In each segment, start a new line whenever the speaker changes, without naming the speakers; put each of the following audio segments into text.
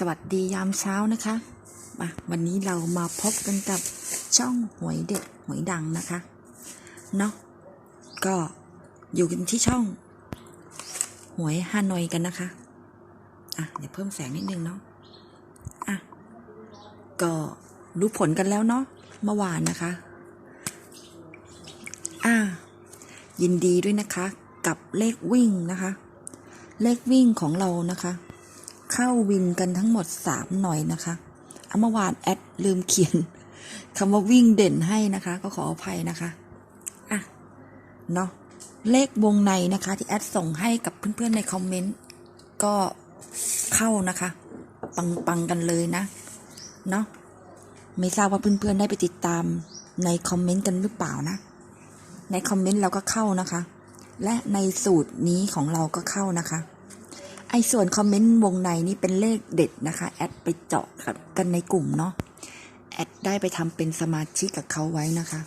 สวัสดียามเช้านะคะมาวันนี้เรามาพบกันกับช่องหวยเด็ดหวยดังนะคะเนาะก็อยู่กันที่ช่อง หวยฮานอยกันนะคะอะเดี๋ยวเพิ่มแสงนิดนึงเนาะอะก็รู้ผลกันแล้วเนาะเมื่อวานนะคะอ่ายินดีด้วยนะคะ กับเลขวิ่งนะคะ เลขวิ่งของเรานะคะ เข้าวินกันทั้งหมดสามหน่อยนะคะเมื่อวานแอดลืมเขียนคำว่าวิ่งเด่นให้นะคะ ก็ขออภัยนะคะอะเนาะเลขวงในนะคะ ที่แอดส่งให้กับเพื่อนๆในคอมเมนต์ก็เข้านะคะ ปังๆกันเลยนะ เนาะไม่ทราบว่าเพื่อนๆได้ไปติดตามในคอมเมนต์กันหรือเปล่านะ ในคอมเมนต์เราก็เข้านะคะ และในสูตรนี้ของเราก็เข้านะคะ ไอ้ส่วนคอมเมนต์วงในนี่เป็นเลขเด็ดนะคะ แอดไปเจาะกันในกลุ่มเนาะ แอดได้ไปทำเป็นสมาชิกกับเขาไว้นะคะ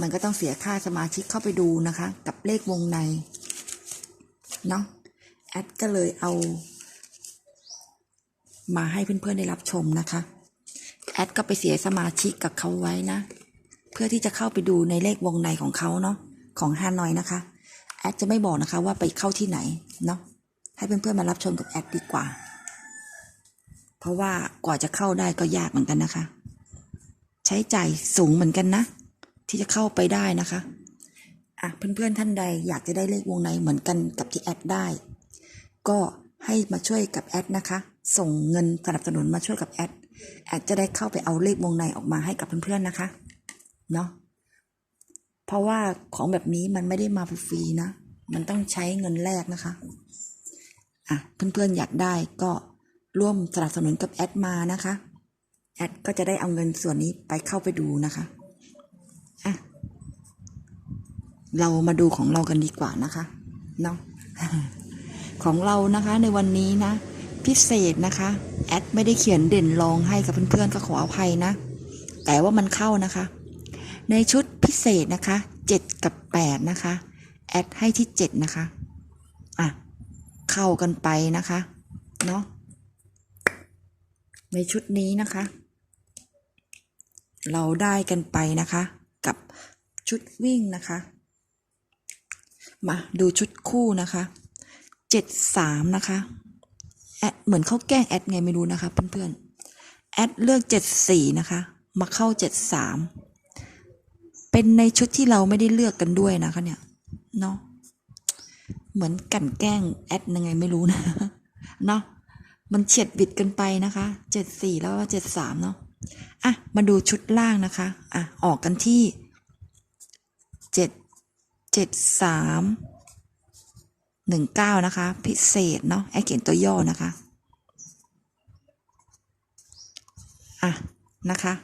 มันก็ต้องเสียค่าสมาชิกเข้าไปดูนะคะ กับเลขวงใน เนาะ แอดก็เลยเอา มาให้เพื่อนๆได้รับชมนะคะ แอดก็ไปเสียสมาชิกกับเขาไว้นะ เพื่อที่จะเข้าไปดูในเลขวงในของเขาเนาะ ของฮานอยนะคะ แอดจะไม่บอกนะคะว่าไปเข้าที่ไหน เนาะ ให้เพื่อนๆมารับชมกับแอดดีกว่า เพราะว่ากว่าจะเข้าได้ก็ยากเหมือนกันนะคะ ใช้จ่ายสูงเหมือนกันนะ ที่จะเข้าไปได้นะคะอะเพื่อนๆท่านใดอยากจะได้เลขวงในเหมือนกันกับที่แอดได้ ก็ให้มาช่วยกับแอดนะคะ ส่งเงินสนับสนุนมาช่วยกับแอดแอดจะได้เข้าไปเอาเลขวงในออกมาให้กับเพื่อนๆนะคะเนาะเพราะว่าของแบบนี้มันไม่ได้มาฟรีๆนะ มันต้องใช้เงินแลกนะคะ อะเพื่อนๆอยากได้ก็ร่วมสนับสนุนกับแอดมานะคะ แอดก็จะได้เอาเงินส่วนนี้ไปเข้าไปดูนะคะอะเรามาดูของเรากันดีกว่านะคะเนาะของเรานะคะในวันนี้นะ พิเศษนะคะ แอดไม่ได้เขียนเด่นรองให้กับเพื่อนๆก็ขออภัยนะ แต่ว่ามันเข้านะคะ ในชุดพิเศษนะคะเจ็ดกับแปดนะคะ แอดให้ที่เจ็ดนะคะอะ เข้ากันไปนะคะเนาะในชุดนี้นะคะ เราได้กันไปนะคะ กับชุดวิ่งนะคะ มาดูชุดคู่นะคะเจ็ดสามนะคะแอดเหมือนเขาแกล้งแอดไงไม่รู้นะคะเพื่อนๆแอดเลือกเจ็ดสี่นะคะ มาเข้าเจ็ดสามเป็นในชุดที่เราไม่ได้เลือกกันด้วยนะคะเนี่ยเนาะ เหมือนกันแกล้งแอดยังไงไม่รู้นะเนาะมันเฉียดบิดกันไปนะคะเจ็ดสี่แล้วเจ็ดสามเนาะอะมาดูชุดล่างนะคะอะออกกันที่เจ็ดเจ็ดสามหนึ่งเก้านะคะ พิเศษเนาะแอดเขียนตัวย่อนะคะอะนะคะ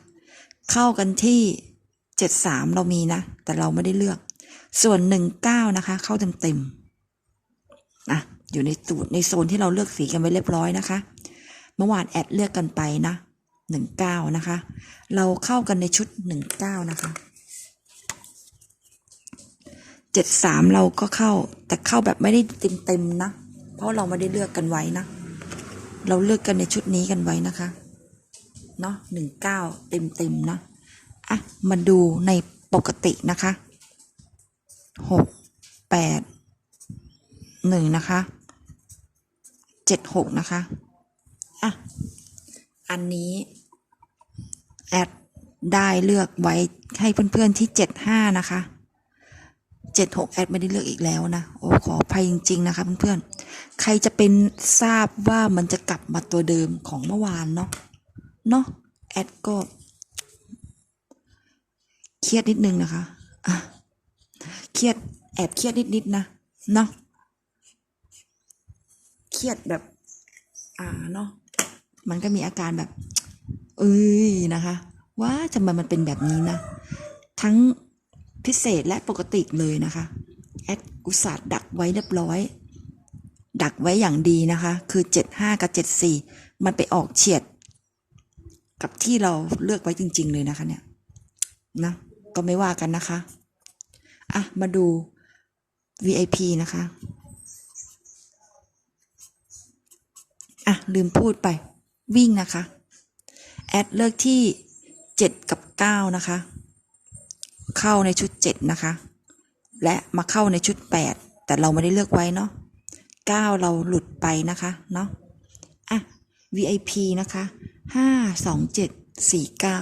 เข้ากันที่เจ็ดสามเรามีนะ แต่เราไม่ได้เลือก ส่วนหนึ่งเก้านะคะ เข้าเต็มเต็ม อยู่ในสูตรในโซนที่เราเลือกสีกันไว้เรียบร้อยนะคะ เมื่อวานแอดเลือกกันไปนะหนึ่งเก้านะคะ เราเข้ากันในชุดหนึ่งเก้านะคะเจ็ดสามเราก็เข้าแต่เข้าแบบไม่ได้เต็มเต็มนะ เพราะเราไม่ได้เลือกกันไว้นะ เราเลือกกันในชุดนี้กันไว้นะคะ เนาะหนึ่งเก้าเต็มเต็มนะ อะ มาดูในปกตินะคะหกแปดหนึ่งนะคะ เจ็ดหกนะคะ อะ อันนี้ แอดได้เลือกไว้ให้เพื่อนๆที่เจ็ดห้านะคะเจ็ดหกแอดไม่ได้เลือกอีกแล้วนะ โอ้ขออภัยจริง ๆ นะคะเพื่อนๆ ใครจะเป็นทราบว่ามันจะกลับมาตัวเดิมของเมื่อวานเนาะ เนาะแอดก็ เครียดนิดนึงนะคะ อะ เครียดแอบเครียดนิดๆนะ เนาะ รียดแบบ อ่าเนาะมันก็มีอาการแบบ เอ้ยนะคะ ว่าทำไมมันเป็นแบบนี้นะ ทั้งพิเศษและปกติเลยนะคะ แอดอุตสาห์ดักไว้เรียบร้อย ดักไว้อย่างดีนะคะ คือเจ็ดห้ากับเจ็ดสี่มันไปออกเฉียด กับที่เราเลือกไว้จริง ๆ เลยนะคะเนี่ยนะก็ไม่ว่ากันนะคะ อะ มาดู VIP นะคะ อะ ลืมพูดไป วิ่งนะคะ แอดเลือกที่เจ็ดกับเก้านะคะ เข้าในชุดเจ็ดนะคะ และมาเข้าในชุดแปดแต่เราไม่ได้เลือกไว้เนาะเก้าเราหลุดไปนะคะเนาะอะ VIP นะคะห้าสองเจ็ดสี่เก้า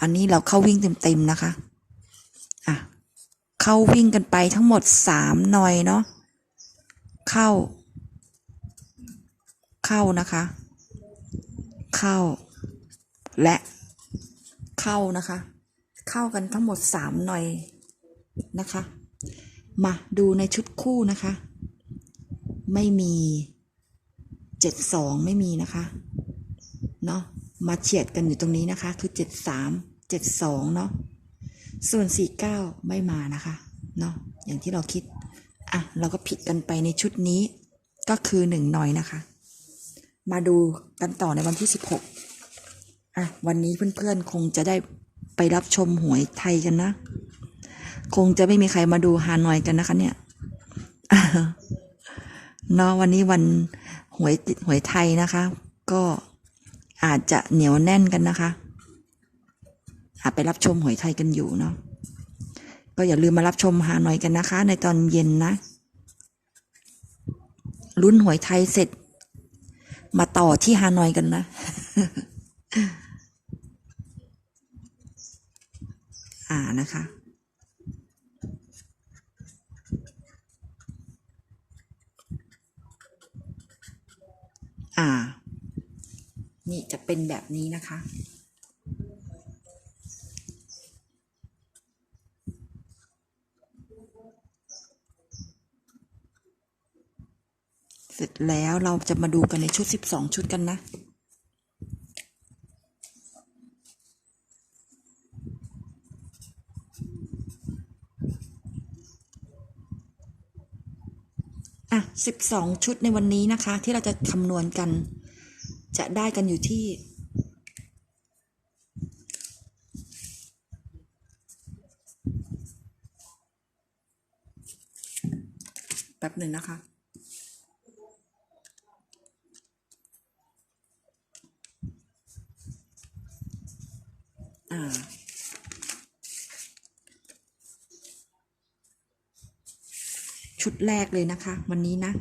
อันนี้เราเข้าวิ่งเต็มๆนะคะอะเข้าวิ่งกันไปทั้งหมดสามหน่อยเนาะเข้า เข้านะคะ เข้า และเข้านะคะ เข้ากันทั้งหมดสามหน่อยนะคะ มาดูในชุดคู่นะคะ ไม่มีเจ็ดสองไม่มีนะคะ เนาะมาเฉียดกันอยู่ตรงนี้นะคะ คือเจ็ดสามเจ็ดสองเนาะส่วนสี่เก้าไม่มานะคะ เนาะอย่างที่เราคิด อะ เราก็ผิดกันไปในชุดนี้ก็คือหนึ่งหน่อยนะคะ มาดูกันต่อในวันที่สิบหกอะวันนี้เพื่อนๆคงจะได้ไปรับชมหวยไทยกันนะ คงจะไม่มีใครมาดูฮานอยกันนะคะเนี่ยเนาะวันนี้วันหวยหวยไทยนะคะ ก็อาจจะเหนียวแน่นกันนะคะ อาจไปรับชมหวยไทยกันอยู่เนาะก็อย่าลืมมารับชมฮานอยกันนะคะ ในตอนเย็นนะลุ้นหวยไทยเสร็จ มาต่อที่ฮานอยกันนะ อ่านะคะ อ่า นี่จะเป็นแบบนี้นะคะ เสร็จแล้วเราจะมาดูกันในชุด 12 ชุดกันนะ อะ 12 ชุดในวันนี้นะคะ ที่เราจะคำนวณกัน จะได้กันอยู่ที่แป๊บหนึ่งนะคะ ชุดแรกเลยนะคะ วันนี้นะ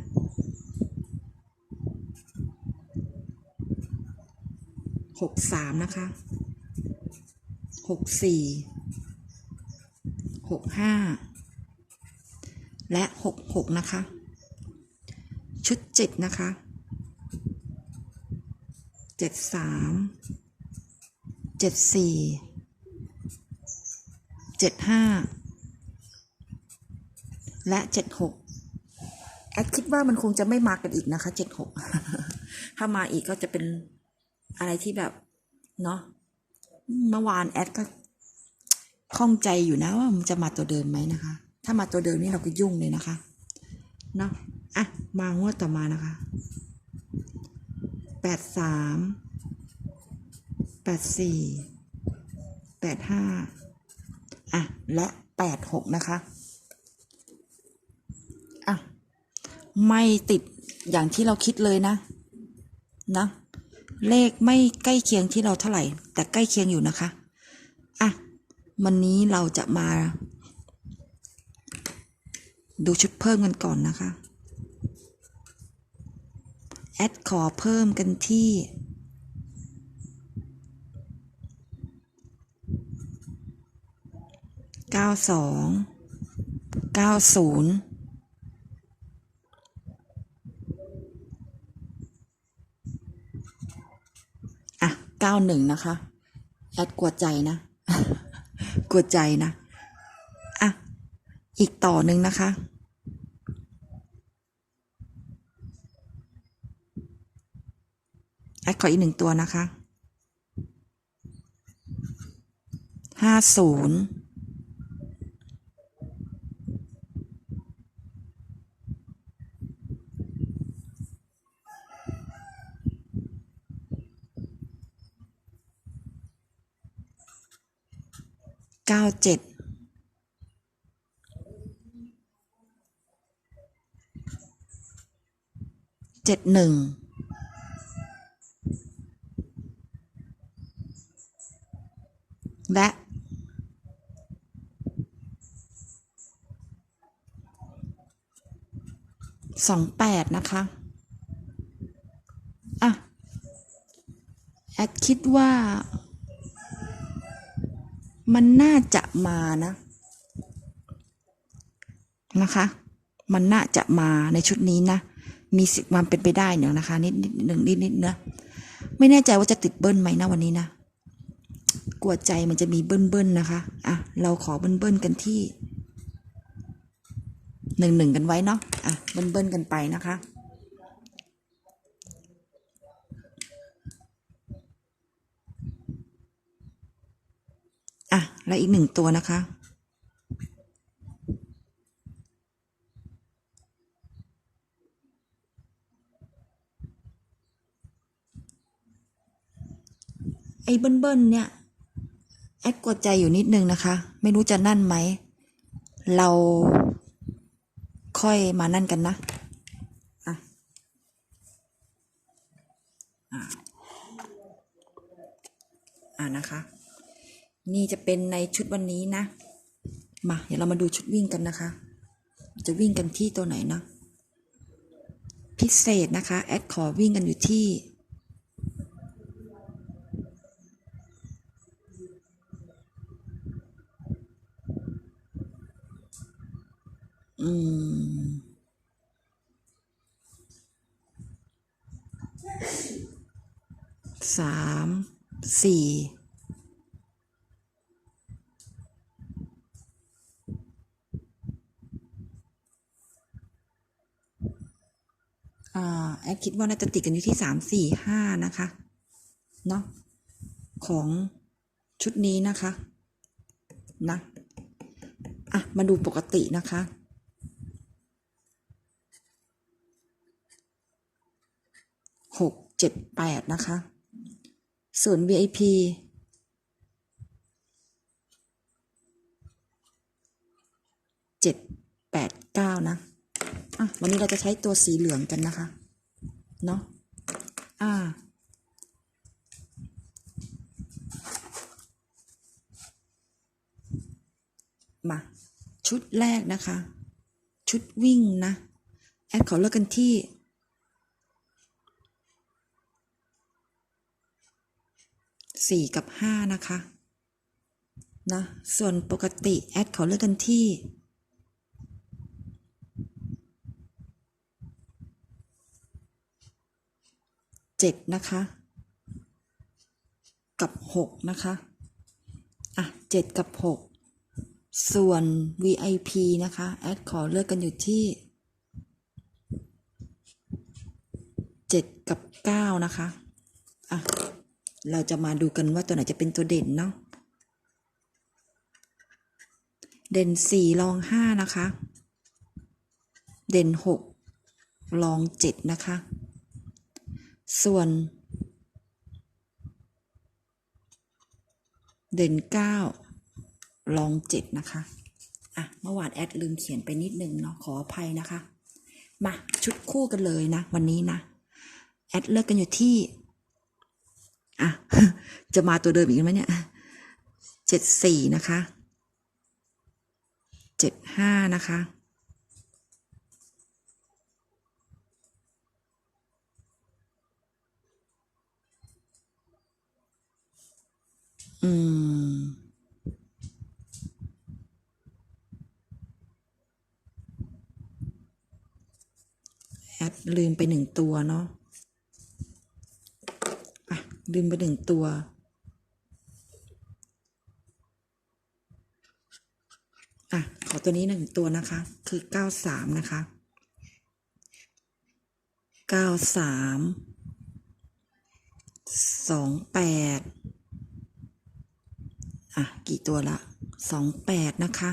หกสามนะคะ หกสี่ หกห้า และหกหกนะคะ ชุดเจ็ดนะคะ เจ็ดสาม เจ็ดสี่ เจ็ดห้า และเจ็ดหกแอดคิดว่ามันคงจะไม่มากันอีกนะคะเจ็ดหกถ้ามาอีกก็จะเป็นอะไรที่แบบ เนาะเมื่อวานแอดก็ข้องใจอยู่นะว่ามันจะมาตัวเดิมไหมนะคะ ถ้ามาตัวเดิมนี่เราก็ยุ่งเลยนะคะ เนาะอะ มางวดต่อมานะคะ แปดสามแปดสี่แปดห้าอะ และแปดหกนะคะ ไม่ติดอย่างที่เราคิดเลยนะ นะ เลขไม่ใกล้เคียงที่เราเท่าไหร่ แต่ใกล้เคียงอยู่นะคะอะวันนี้เราจะมา ดูชุดเพิ่มกันก่อนนะคะ แอดขอเพิ่มกันที่เก้าสองเก้าศูนย์อะ เก้าหนึ่งนะคะแอดกลัวใจนะกลัวใจนะ อะ อีกต่อหนึ่งนะคะ แอดขออีกหนึ่งตัวนะคะห้าศูนย์ เจ็ดเจ็ดหนึ่งและสองแปดนะคะ อะ แอดคิดว่า มันน่าจะมานะนะคะ มันน่าจะมาในชุดนี้นะ มีสิความเป็นไปได้เนี่ยนะคะ นิดนิดหนึ่งนิดนิดนะไม่แน่ใจว่าจะติดเบิ้ลไหมนะวันนี้นะกลัวใจมันจะมีเบิ้ลเบิ้ลนะคะอะเราขอเบิ้ลเบิ้ลกันที่หนึ่งหนึ่งกันไว้เนาะอะเบิ้ลเบิ้ลกันไปนะคะ และอีกหนึ่งตัวนะคะ ไอ้เบิ้ลๆเนี่ย แอดกลัวใจอยู่นิดนึงนะคะ ไม่รู้จะนั่นไหม เราค่อยมานั่นกันนะอะอะอะนะคะ นี่จะเป็นในชุดวันนี้นะ มาเดี๋ยวเรามาดูชุดวิ่งกันนะคะ จะวิ่งกันที่ตัวไหนนะพิเศษนะคะ แอดขอวิ่งกันอยู่ที่ อืม สาม สี่ อ่า แอดคิดว่าน่าจะติดกันอยู่ที่สามสี่ห้านะคะ เนาะของชุดนี้นะคะ นะ อะ มาดูปกตินะคะ หกเจ็ดแปดนะคะ ส่วน VIP เจ็ดแปดเก้านะ อะ วันนี้เราจะใช้ตัวสีเหลืองกันนะคะ เนาะอ่า มา ชุดแรกนะคะ ชุดวิ่งนะ แอดขอเลือกกันที่สี่กับห้านะคะนะส่วนปกติ แอดขอเลือกกันที่ เจ็ดนะคะ กับหกนะคะ อะเจ็ดกับหกส่วน VIP นะคะ แอดขอเลือกกันอยู่ที่เจ็ดกับเก้านะคะ อะ เราจะมาดูกันว่าตัวไหนจะเป็นตัวเด่นเนาะ เด่นสี่รองห้านะคะ เด่นหกรองเจ็ดนะคะ ส่วน เด่นเก้าลองเจ็ดนะคะ อะ เมื่อวานแอดลืมเขียนไปนิดนึงเนาะขออภัยนะคะ มา ชุดคู่กันเลยนะ วันนี้นะ แอดเลือกกันอยู่ที่ อะ จะมาตัวเดิมอีกไหมเนี่ยเจ็ดสี่นะคะเจ็ดห้านะคะ อืม แอดลืมไปหนึ่งตัวเนาะ อะ ลืมไปหนึ่งตัวอะ ขอตัวนี้หนึ่งตัวนะคะ คือเก้าสามนะคะเก้าสามสองแปด อะ กี่ตัวละสองแปดนะคะ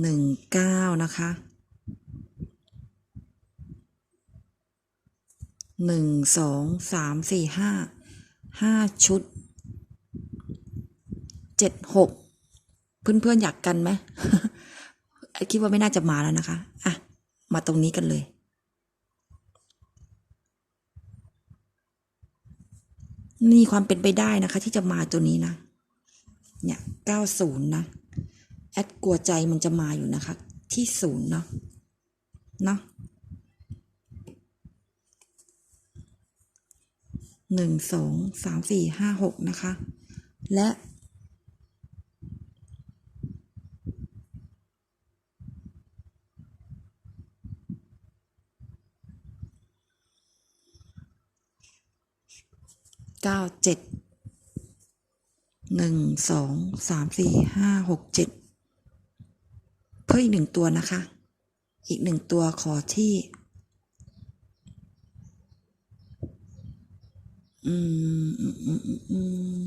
หนึ่งเก้านะคะหนึ่งสองสามสี่ห้าห้าชุดเจ็ดหกเพื่อนๆอยากกันไหมคิดว่าไม่น่าจะมาแล้วนะคะ อะ มาตรงนี้กันเลย มีความเป็นไปได้นะคะ ที่จะมาตัวนี้นะ เนี่ยเก้าศูนย์นะ แอดกลัวใจมันจะมาอยู่นะคะ ที่ศูนย์เนาะ เนาะหนึ่งสองสามสี่ห้าหกนะคะ และ เก้าเจ็ดหนึ่งสองสามสี่ห้าหกเจ็ดเพิ่มอีกหนึ่งตัวนะคะ อีกหนึ่งตัวขอที่ อืมอืมอืมอืมอืม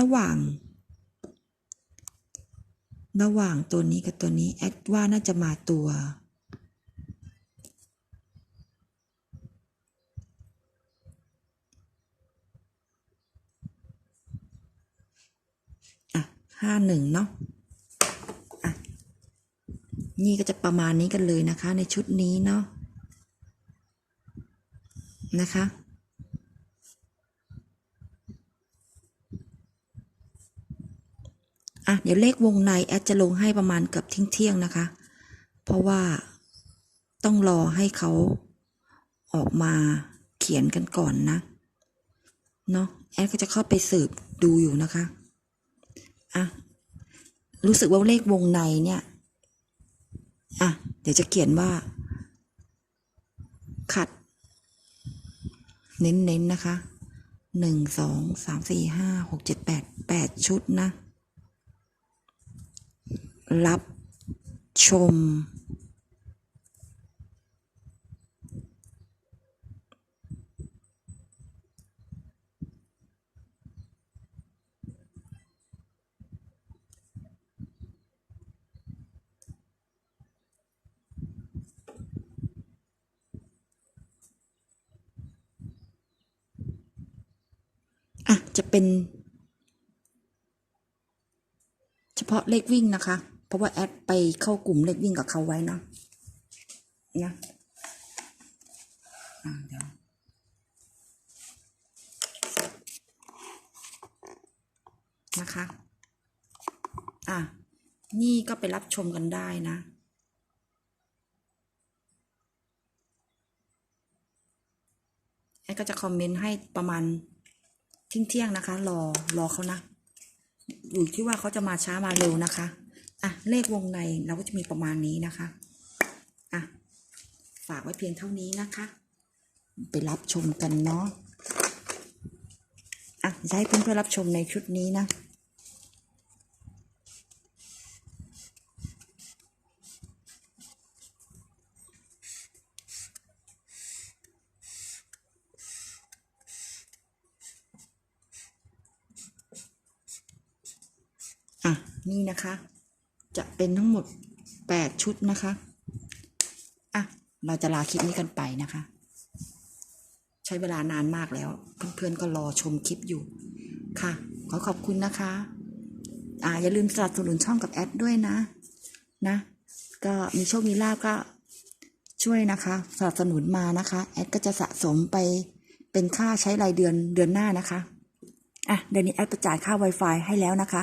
ระหว่าง ระหว่างตัวนี้กับตัวนี้ แอดว่าน่าจะมาตัว อะ ห้าหนึ่งเนาะอะนี่ก็จะประมาณนี้กันเลยนะคะ ในชุดนี้เนาะนะคะอะเดี๋ยวเลขวงในแอดจะลงให้ประมาณเกือบทิ่งเที่ยงนะคะ เพราะว่าต้องรอให้เขาออกมาเขียนกันก่อนนะ เนาะแอดก็จะเข้าไปสืบดูอยู่นะคะ อะรู้สึกว่าเลขวงในเนี่ยอะเดี๋ยวจะเขียนว่า ขัด เน้นๆนนะคะหนึ่งสองสามสี่ห้าหกเจ็ดแปดแปดชุดนะ รับชม จะเป็น เฉพาะเลขวิ่งนะคะ เพราะว่าแอดไปเข้ากลุ่มเลขวิ่งกับเขาไว้นะนะอะเดี๋ยวนะคะ อะ นี่ก็ไปรับชมกันได้นะแอดก็จะคอมเมนต์ให้ประมาณ เที่ยงๆนะคะ รอรอเขานะอยู่ที่ว่าเขาจะมาช้ามาเร็วนะคะอะเลขวงในเราก็จะมีประมาณนี้นะคะอะฝากไว้เพียงเท่านี้นะคะ ไปรับชมกันเนาะอะจะให้เพื่อนๆรับชมในชุดนี้นะ อะ นี่นะคะ จะเป็นทั้งหมด 8 ชุดนะคะ อะ เราจะลาคลิปนี้กันไปนะคะ ใช้เวลานานมากแล้ว เพื่อนๆก็รอชมคลิปอยู่ค่ะ ขอขอบคุณนะคะ อ่าอย่าลืมสนับสนุนช่องกับแอดด้วยนะ นะ ก็มีโชคมีลาบก็ช่วยนะคะ สนับสนุนมานะคะ แอดก็จะสะสมไปเป็นค่าใช้รายเดือนเดือนหน้านะคะ อะ เดือนนี้แอดประจ่ายค่า Wi-Fi ให้แล้วนะคะ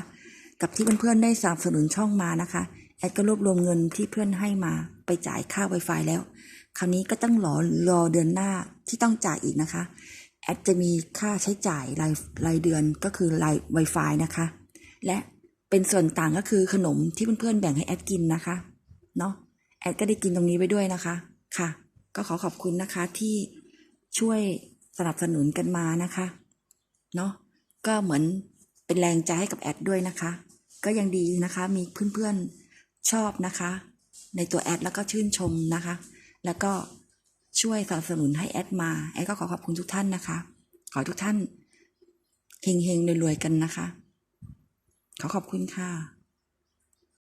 กับที่เพื่อนๆได้สนับสนุนช่องมานะคะ แอดก็รวบรวมเงินที่เพื่อนให้มาไปจ่ายค่า Wi-Fi แล้ว คราวนี้ก็ต้องรอรอเดือนหน้าที่ต้องจ่ายอีกนะคะ แอดจะมีค่าใช้จ่ายรายรายเดือนก็คือราย Wi-Fi นะคะ และเป็นส่วนต่างก็คือขนมที่เพื่อนๆแบ่งให้แอดกินนะคะเนาะแอดก็ได้กินตรงนี้ไปด้วยนะคะค่ะ ก็ขอขอบคุณนะคะที่ช่วยสนับสนุนกันมานะคะเนาะก็เหมือนเป็นแรงใจให้กับแอดด้วยนะคะ ก็ยังดีนะคะ มีเพื่อนๆชอบนะคะ ในตัวแอดแล้วก็ชื่นชมนะคะ แล้วก็ช่วยสนับสนุนให้แอดมา แอดก็ขอขอบคุณทุกท่านนะคะ ขอทุกท่านเฮงๆรวยๆกันนะคะ ขอขอบคุณค่ะ